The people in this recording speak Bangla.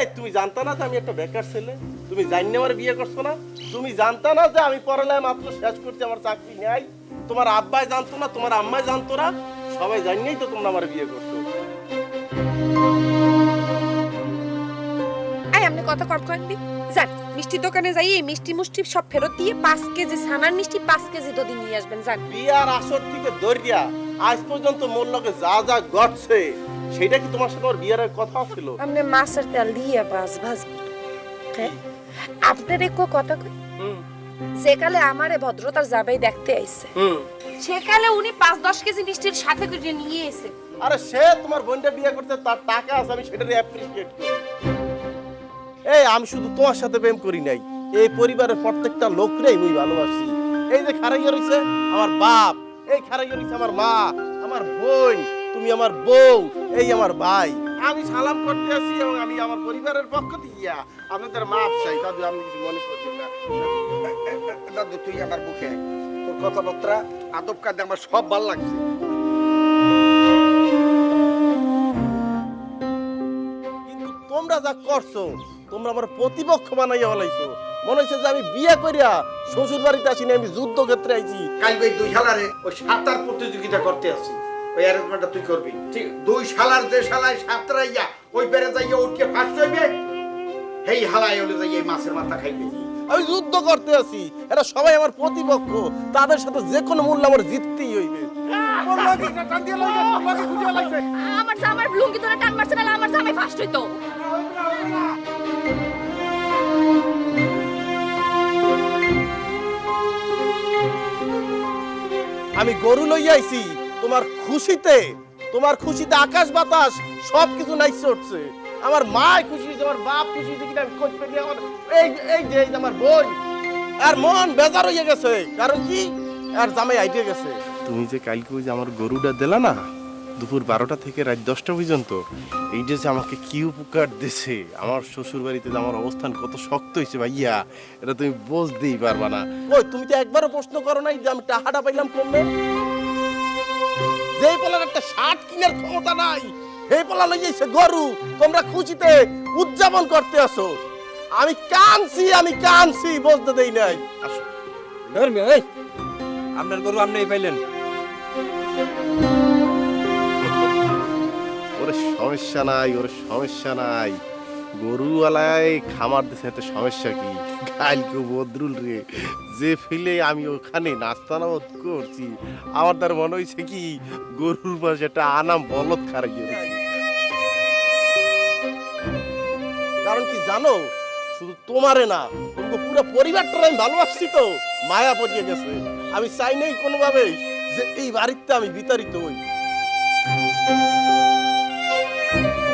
এই তুমি জানতা না যে আমি একটা বেকার ছেলে? তুমি জানি আমার বিয়ে করছ না? তুমি জানতা না যে আমি পড়ালেখা মাত্র শেষ করছি আমার চাকরি নেই? তোমার আব্বাই জানতো না তোমার আম্মাই জানতো না? সবাই জানিয়েই তো তোমরা আমার বিয়ে করছ। আই আপনি কথা কম করেন যান মিষ্টির দোকানে যাই এই মিষ্টি মুষ্টি সব ফেরত দিয়ে পাঁচ কেজি ছানার মিষ্টি পাঁচ কেজি দধি নিয়ে আসবেন যান। বিয়ার আসর থেকে দরিয়া আজ পর্যন্ত মোর লগে যা যা ঘটছে সেটা কি তোমার সাথে আমার বিয়ারের কথা ছিল? আপনি মাছের তেল দিয়ে বাজ ভাজ। হ্যাঁ আপনার একো কথা কই? হুম। যেকালে আমারে ভদ্রতার যাবেই দেখতে আইছে। হুম। সেকালে উনি পাঁচ দশ কেজি মিষ্টির সাথে করে নিয়ে এসে আরে সে তোমার বোনটা বিয়ে করতে তার টাকা আছে আমি সেটারই অ্যাপ্রিসিয়েট করি। এই আমি শুধু তোমার সাথে প্রেম করি নাই। এই পরিবারের প্রত্যেকটা লোকরেই আমি ভালোবাসি। এই যে খারাইয়া রইছে আমার বাপ এই খারাইয়া রইছে আমার মা আমার বোন। তুমি আমার বউ এই আমার ভাই। আমি সালাম করতে আসি এবং আমি আমার পরিবারের পক্ষ থেকে আপনাদের মাপ চাই। দাদু আপনি কিছু মনে করবেন না। দাদু তুই আমার মুখে তোর কথাবার্তা আদব কাদে আমার সব ভালো লাগছে। কিন্তু তোমরা যা করছ তোমরা আমার প্রতিপক্ষ বানাইয়া বলাইছো মনে হচ্ছে যে আমি বিয়ে করিয়া শ্বশুর বাড়িতে আসিনি আমি যুদ্ধ ক্ষেত্রে আইছি। কালকে দুই শালারে ওই সাঁতার প্রতিযোগিতা করতে আসি। ওই অ্যারেঞ্জমেন্টটা তুই করবি। ঠিক। দুই শালার যে শালায় সাঁতরাইয়া ওই বেড়ে যাইয়া উঠকে ফার্স্ট হইবে হালায় হলে যাই এই মাছের মাথা খাইবে। আমি যুদ্ধ করতে আছি এরা সবাই আমার প্রতিপক্ষ তাদের সাথে যে কোনো মূল্য আমার জিততেই হইবে। আমার জামার লুঙ্গি ধরে টান মারছে না আমার জামাই ফার্স্ট হইতো। আমি গরু লইয়া আইছি তোমার খুশিতে তোমার খুশিতে আকাশ বাতাস সব কিছু নাইছে উঠছে। আমার মা খুশি হয়েছে আমার বাপ খুশি হয়েছে কিনা খোঁজ পেলি আমার এই এই যে আমার বোন আর মন বেজার হয়ে গেছে কারণ কি? আর জামাই আইটে গেছে। তুমি যে কালকে ওই যে আমার গরুটা দিলা না দুপুর বারোটা থেকে রাত দশটা পর্যন্ত এইটা যে আমাকে কি উপকার দিছে আমার শ্বশুর বাড়িতে আমার অবস্থান কত শক্ত হয়েছে ভাইয়া এটা তুমি বোঝতেই পারবা না। ওই তুমি তো একবারও প্রশ্ন করো নাই যে আমি টাকাটা পাইলাম কমবে যেই পোলার একটা শার্ট কিনার ক্ষমতা নাই সেই পোলা লই যাইছে গরু তোমরা খুশিতে উদযাপন করতে আসো। আমি কানছি আমি কানছি বুঝতে দেই নাই। আসো। ধর্মী এই আপনার গরু আপনি পাইলেন। ওরে সমস্যা নাই ওরে সমস্যা নাই। গরুওয়ালায় খামার দিছে, এতে সমস্যা কি? কালকে বদরুল রে, যে ফিলে আমি ওখানে নাস্তানাবদ করছি, আমার তার মনে হয়েছে কি, গরুর পাশে একটা আনাম বলদ খারাইয়ে রয়েছে। কারণ কি জানো, শুধু তোমারে না পুরো পরিবারটা আমি ভালোবাসছি তো, মায়া পড়িয়ে গেছে। আমি চাই নাই কোনোভাবে যে এই বাড়িতে আমি বিতাড়িত হই।